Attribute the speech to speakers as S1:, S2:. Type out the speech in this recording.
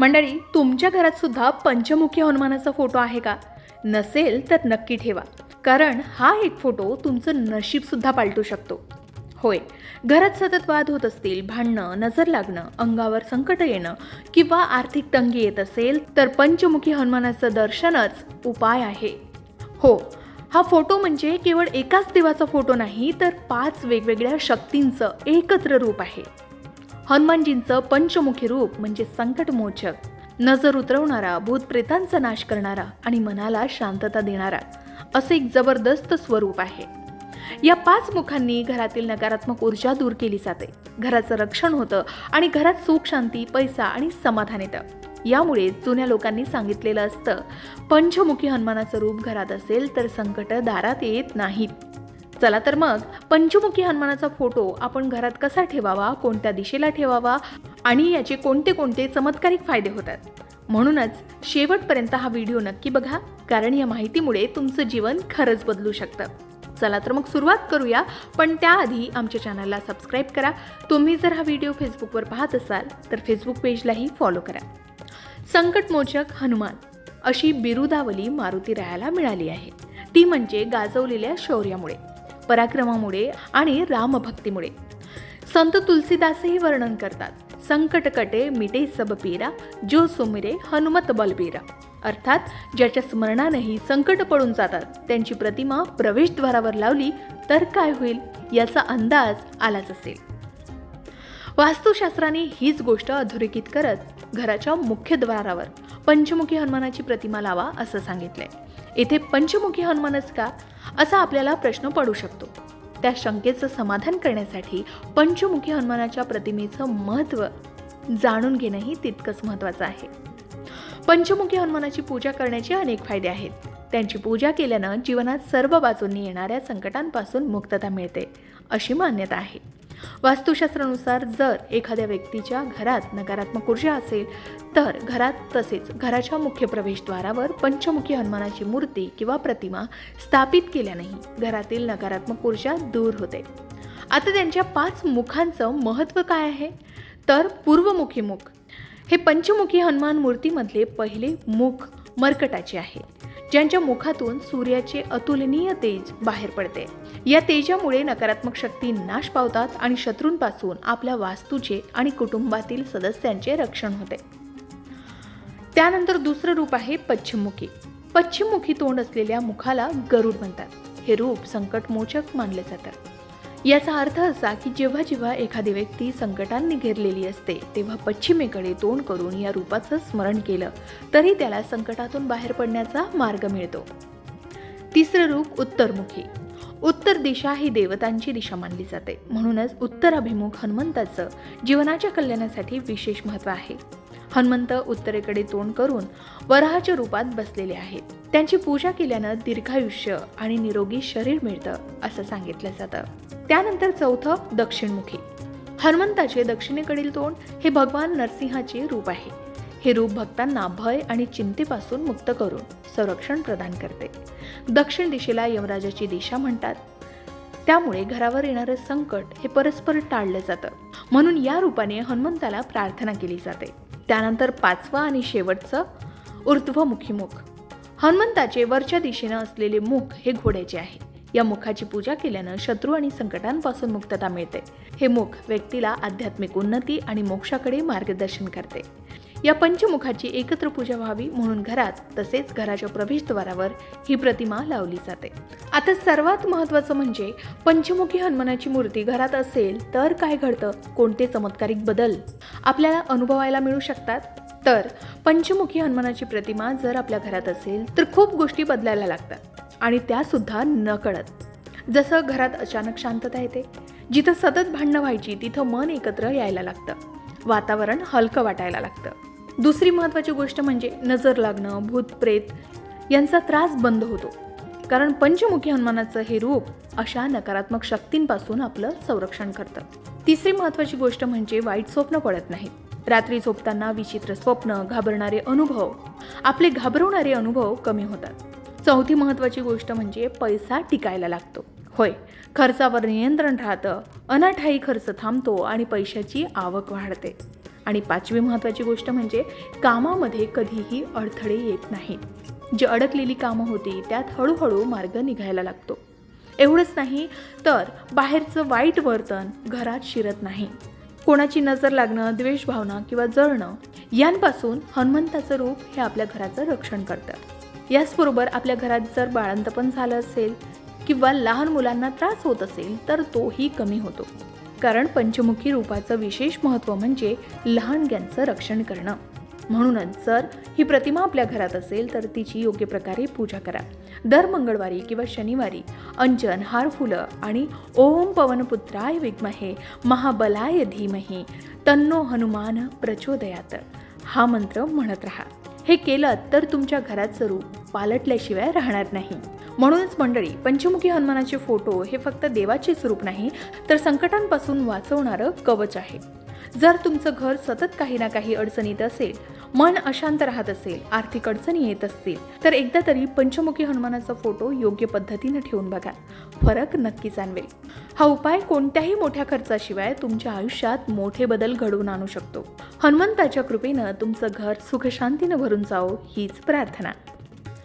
S1: मंडळी तुमच्या घरात सुद्धा पंचमुखी हनुमानाचा फोटो आहे का? नसेल तर नक्की ठेवा. कारण हा एक फोटो तुमचं नशीब सुद्धा पालटू शकतो. होय घरात सतत वाद होत असतील भांडणं नजर लागणं अंगावर संकट येणं किंवा आर्थिक तंगी येत असेल तर पंचमुखी हनुमानाचं दर्शनच उपाय आहे. हो हा फोटो म्हणजे केवळ एकाच देवाचा फोटो नाही तर पाच वेगवेगळ्या शक्तींचं एकत्र रूप आहे. हनुमानजींचं पंचमुखी रूप म्हणजे संकटमोचक. नजर उतरवणारा भूतप्रेतांचा नाश करणारा आणि मनाला शांतता देणारा असं एक जबरदस्त स्वरूप आहे. या पाच मुखांनी घरातील नकारात्मक ऊर्जा दूर केली जाते. घराचं रक्षण होतं आणि घरात सुख शांती पैसा आणि समाधान येतं. यामुळे जुन्या लोकांनी सांगितलेलं असतं पंचमुखी हनुमानाचं रूप घरात असेल तर संकट दारात येत नाहीत. चला तर मग पंचमुखी हनुमानाचा फोटो आपण घरात कसा ठेवावा कोणत्या दिशेला ठेवावा आणि याचे कोणते कोणते चमत्कारिक फायदे होतात. म्हणूनच शेवटपर्यंत हा व्हिडिओ नक्की बघा कारण या माहितीमुळे तुमचं जीवन खरंच बदलू शकतं. चला तर मग सुरुवात करूया पण त्याआधी आमच्या चॅनलला सबस्क्राईब करा. तुम्ही जर हा व्हिडिओ फेसबुकवर पाहत असाल तर फेसबुक पेजलाही फॉलो करा. संकटमोचक हनुमान अशी बिरुदावली मारुती रायाला मिळाली आहे. ती म्हणजे गाजवलेल्या शौर्यामुळे. पराक्रमामुळे आणि रामभक्तीमुळे. संत तुलसीदासही वर्णन करतात. संकट कटे मिटे सब पीरा जो सुमिरे हनुमत बलबीरा. अर्थात ज्याच्या स्मरणानेही संकट पडून जातात त्यांची प्रतिमा प्रवेशद्वारावर लावली तर काय होईल याचा अंदाज आलाच असेल. वास्तुशास्त्राने हीच गोष्ट अधोरेखित करत घराच्या मुख्य द्वारावर पंचमुखी हनुमानाची प्रतिमा लावा असं सांगितलंय. इथे पंचमुखी हनुमानच का? असा आपल्याला प्रश्न पडू शकतो. त्या शंकेचं समाधान करण्यासाठी पंचमुखी हनुमानाच्या प्रतिमेचं महत्त्व जाणून घेणंही तितकंच महत्त्वाचं आहे. पंचमुखी हनुमानाची पूजा करण्याचे अनेक फायदे आहेत. त्यांची पूजा केल्यानं जीवनात सर्व बाजूंनी येणाऱ्या संकटांपासून मुक्तता मिळते अशी मान्यता आहे. वास्तुशास्त्रानुसार जर एखाद्या व्यक्तीच्या घरात नकारात्मक ऊर्जा असेल तर घरात तसेच घराच्या मुख्य प्रवेशद्वारावर पंचमुखी हनुमानाची मूर्ती किंवा प्रतिमा स्थापित केल्यानेही घरातील नकारात्मक ऊर्जा दूर होते. आता त्यांच्या पाच मुखांचं महत्त्व काय आहे? तर पूर्वमुखी मुख. हे पंचमुखी हनुमान मूर्तीमधले पहिले मुख मर्कटाचे आहे. ज्यांच्या मुखातून सूर्याचे अतुलनीय तेज बाहेर पडते. या तेजामुळे नकारात्मक शक्ती नाश पावतात आणि शत्रूंपासून आपल्या वास्तूचे आणि कुटुंबातील सदस्यांचे रक्षण होते. त्यानंतर दुसरं रूप आहे पश्चिममुखी. पश्चिममुखी तोंड असलेल्या मुखाला गरुड म्हणतात. हे रूप संकटमोचक मानले जातात. याचा अर्थ असा की जेव्हा जेव्हा एखादी व्यक्ती संकटांनी घेरलेली असते तेव्हा पश्चिमेकडे तोंड करून या रूपाचं स्मरण केलं तरी त्याला संकटातून बाहेर पडण्याचा मार्ग मिळतो. तिसरं रूप उत्तरमुखी. उत्तर दिशा ही देवतांची दिशा मानली जाते. म्हणूनच उत्तराभिमुख हनुमंताचं जीवनाच्या कल्याणासाठी विशेष महत्त्व आहे. हनुमंत उत्तरेकडे तोंड करून वराहाच्या रूपात बसलेले आहेत. त्यांची पूजा केल्यानं दीर्घायुष्य आणि निरोगी शरीर मिळतं असं सांगितलं जातं. त्यानंतर चौथं दक्षिणमुखी. हनुमंताचे दक्षिणेकडील तोंड हे भगवान नरसिंहाचे रूप आहे. हे रूप भक्तांना भय आणि चिंतेपासून मुक्त करून संरक्षण प्रदान करते. दक्षिण दिशेला यमराजाची दिशा म्हणतात. त्यामुळे घरावर येणारं संकट हे परस्पर टाळलं जातं. म्हणून या रूपाने हनुमंताला प्रार्थना केली जाते. त्यानंतर पाचवा आणि शेवटचं ऊर्ध्वमुखी मुख हनुमंताचे वरच्या दिशेनं असलेले मुख हे घोड्याचे आहे. या मुखाची पूजा केल्यानं शत्रू आणि संकटांपासून मुक्तता मिळते. हे मुख व्यक्तीला आध्यात्मिक उन्नती आणि मोक्षाकडे मार्गदर्शन करते. या पंचमुखाची एकत्र पूजा व्हावी म्हणून घरात तसेच घराच्या प्रवेशद्वारावर ही प्रतिमा लावली जाते. आता सर्वात महत्त्वाचं म्हणजे पंचमुखी हनुमानाची मूर्ती घरात असेल तर काय घडतं? कोणते चमत्कारिक बदल आपल्याला अनुभवायला मिळू शकतात? तर पंचमुखी हनुमानाची प्रतिमा जर आपल्या घरात असेल तर खूप गोष्टी बदलायला लागतात आणि त्यासुद्धा न कळत जसं घरात अचानक शांतता येते जिथं सतत भांडणं व्हायची तिथं मन एकत्र यायला लागतं. वातावरण हलकं वाटायला लागतं. दुसरी महत्त्वाची गोष्ट म्हणजे नजर लागणं भूत प्रेत यांचा त्रास बंद होतो. कारण पंचमुखी हनुमानाचं हे रूप अशा नकारात्मक शक्तींपासून आपलं संरक्षण करतं. तिसरी महत्त्वाची गोष्ट म्हणजे वाईट स्वप्न पडत नाहीत रात्री झोपताना विचित्र स्वप्न घाबरणारे अनुभव आपले घाबरवणारे अनुभव कमी होतात. चौथी महत्त्वाची गोष्ट म्हणजे पैसा टिकायला लागतो. होय खर्चावर नियंत्रण राहतं अनाठाई खर्च थांबतो आणि पैशाची आवक वाढते. आणि पाचवी महत्त्वाची गोष्ट म्हणजे कामामध्ये कधीही अडथळे येत नाहीत. जी अडकलेली कामं होती त्यात हळूहळू मार्ग निघायला लागतो. एवढंच नाही तर बाहेरचं वाईट वर्तन घरात शिरत नाही. कोणाची नजर लागणं द्वेषभावना किंवा जळणं यांपासून हनुमंताचं रूप हे आपल्या घराचं रक्षण करतं. याचबरोबर आपल्या घरात जर बाळंतपण झालं असेल किंवा लहान मुलांना त्रास होत असेल तर तोही कमी होतो. कारण पंचमुखी रूपाचं विशेष महत्त्व म्हणजे लहानग्यांचं रक्षण करणं. म्हणूनच जर ही प्रतिमा आपल्या घरात असेल तर तिची योग्य प्रकारे पूजा करा. दर मंगळवारी किंवा शनिवारी अंजन हार फुलं आणि ओम पवनपुत्राय विद्महे महाबलाय धीमहे तन्नो हनुमान प्रचोदयात. हा मंत्र म्हणत राहा. हे केलं तर तुमच्या घराचं रूप पालटल्याशिवाय राहणार नाही. म्हणूनच मंडळी पंचमुखी हनुमानाचे फोटो हे फक्त देवाचे स्वरूप नाही तर संकटांपासून वाचवणारं कवच आहे. जर तुमचं घर सतत काही ना काही अडचणीत असेल मन अशांत राहत असेल आर्थिक अडचणी येत असतील तर एकदा तरी पंचमुखी हनुमानाचा फोटो योग्य पद्धतीनं ठेवून बघा. फरक नक्की जाणवेल. हा उपाय कोणत्याही मोठ्या खर्चाशिवाय तुमच्या आयुष्यात मोठे बदल घडवून आणू शकतो. हनुमंताच्या कृपेनं तुमचं घर सुखशांतीनं भरून जावो हीच प्रार्थना.